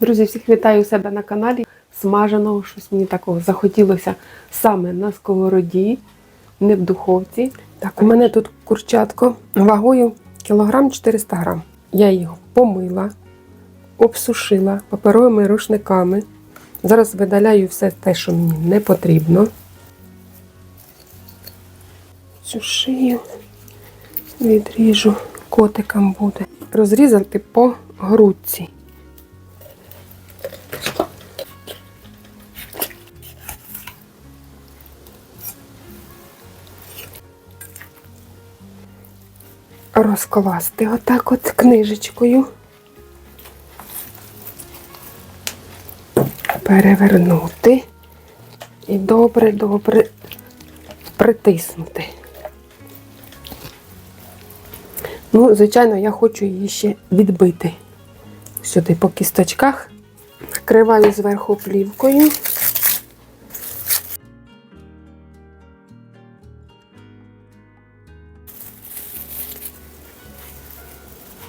Друзі, всіх вітаю у себе на каналі. Смаженого, щось мені такого захотілося саме на сковороді, не в духовці. Так, у мене тут курчатко вагою кілограм 400 грам. Я його помила, обсушила паперовими рушниками. Зараз видаляю все те, що мені не потрібно. Цю шию відріжу, котикам буде. Розрізати по грудці. Розкласти отак от книжечкою. Перевернути і добре-добре притиснути. Ну, звичайно, я хочу її ще відбити сюди по кісточках. Накриваю зверху плівкою.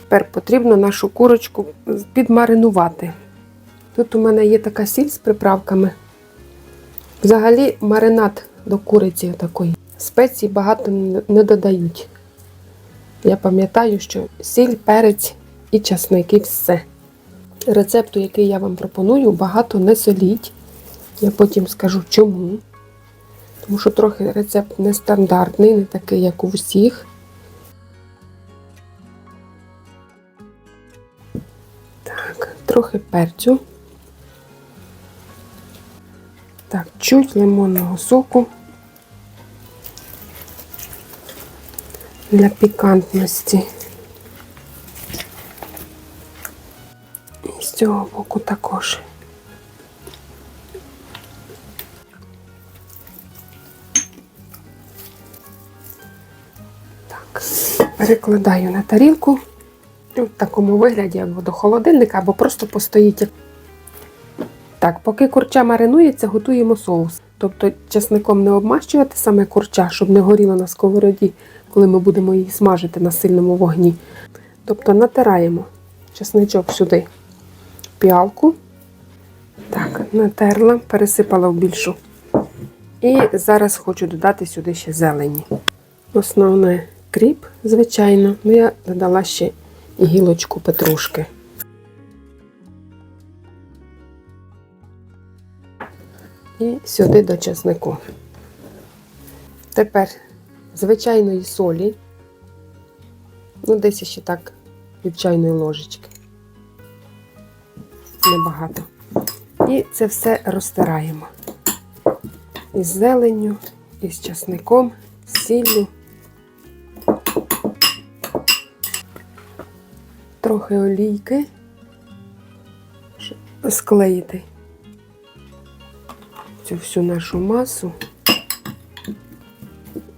Тепер потрібно нашу курочку підмаринувати. Тут у мене є така сіль з приправками. Взагалі маринад до куриці такої. Спецій багато не додають. Я пам'ятаю, що сіль, перець і часник, і все. Рецепту, який я вам пропоную, багато не соліть. Я потім скажу чому. Тому що трохи рецепт нестандартний, не такий, як у всіх. Трохи перцю. Так, чуть лимонного соку для пікантності. І з цього боку також. Так, перекладаю на тарілку. В такому вигляді або до холодильника, або просто постоїть. Так, поки курча маринується, готуємо соус. Тобто часником не обмащувати саме курча, щоб не горіло на сковороді, коли ми будемо її смажити на сильному вогні. Тобто натираємо часничок сюди піалку. Так, натерла, пересипала в більшу. І зараз хочу додати сюди ще зелені. Основне кріп, звичайно, ну я додала ще гілочку петрушки. І сюди до чеснику. Тепер звичайної солі, ну, десь ще так від чайної ложечки. Небагато. І це все розтираємо. Із зеленню, із часником, з сіллю. Трохи олійки, щоб склеїти цю всю нашу масу.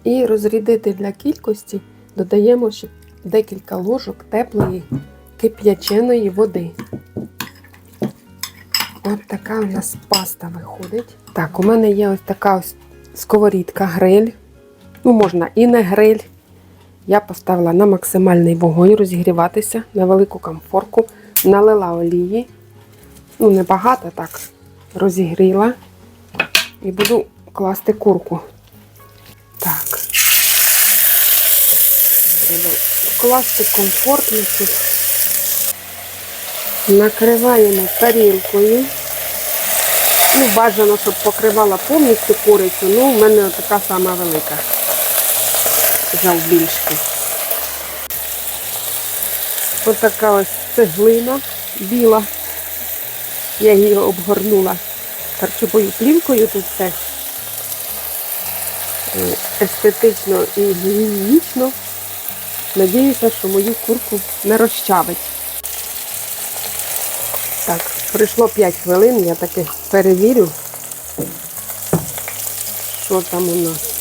І розрідити для кількості додаємо ще декілька ложок теплої кип'яченої води. От така у нас паста виходить. Так, у мене є ось така ось сковорідка, гриль. Ну, можна і не гриль. Я поставила на максимальний вогонь розігріватися на велику камфорку, налила олії. Ну, небагато так, розігріла. І буду класти курку. Так. Треба вкласти комфортно тут. Накриваємо тарілкою. Ну, бажано, щоб покривала повністю курицю. Ну, в мене така сама велика завбільшки. Ось така ось цеглина біла. Я її обгорнула харчовою плівкою тут все е, естетично і гігієнічно. Надіюся, що мою курку не розчавить. Так, пройшло 5 хвилин, я таки перевірю, що там у нас.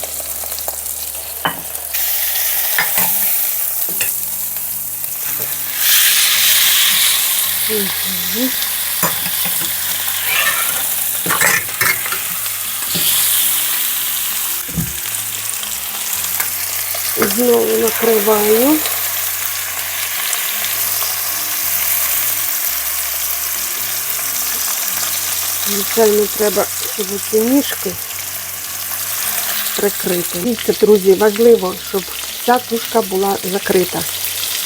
Знову накриваю. Звичайно, треба, щоб ці ніжки прикрити. Дивіться, друзі, важливо, щоб ця тушка була закрита,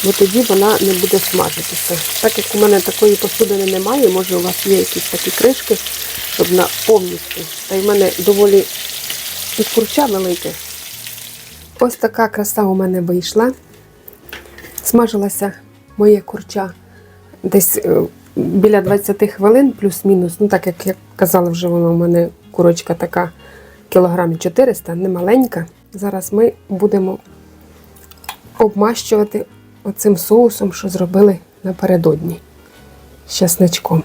бо тоді вона не буде смажитися. Так як у мене такої посудини немає, може у вас є якісь такі кришки, щоб на повністю. Та й в мене доволі і курча велике. Ось така краса у мене вийшла. Смажилася моє курча десь е, біля 20 хвилин, плюс-мінус. Ну, так як я казала, вже воно у мене курочка така кілограмів 400, не маленька. Зараз ми будемо обмащувати оцим соусом, що зробили напередодні з часничком.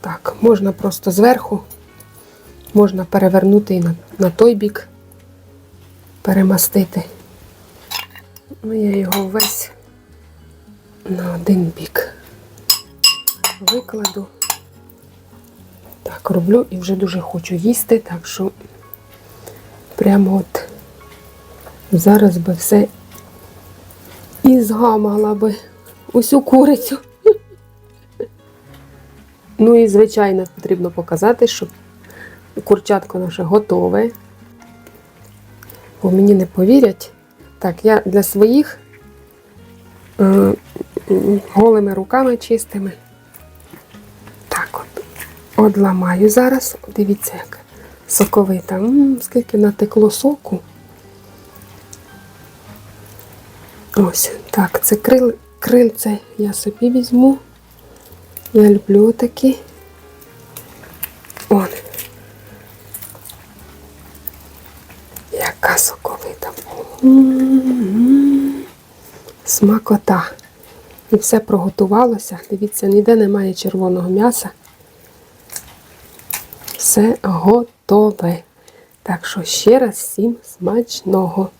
Так, можна просто зверху, можна перевернути і на, на той бік, перемастити. Ну, я його весь на один бік викладу. Так, роблю і вже дуже хочу їсти, так що прямо от зараз би все і згамала би усю курицю. Ну і, звичайно, потрібно показати, що курчатко наше готове. Бо мені не повірять. Так, я для своїх е, голими руками чистими. Так от. Одламаю зараз. Дивіться, як соковита. М, скільки натекло соку. Ось, так, це крил, крильце я собі візьму. Я люблю такі. Он. Яка соковита. Смакота. І все проготувалося. Дивіться, ніде немає червоного м'яса. Все готове. Так що ще раз всім смачного.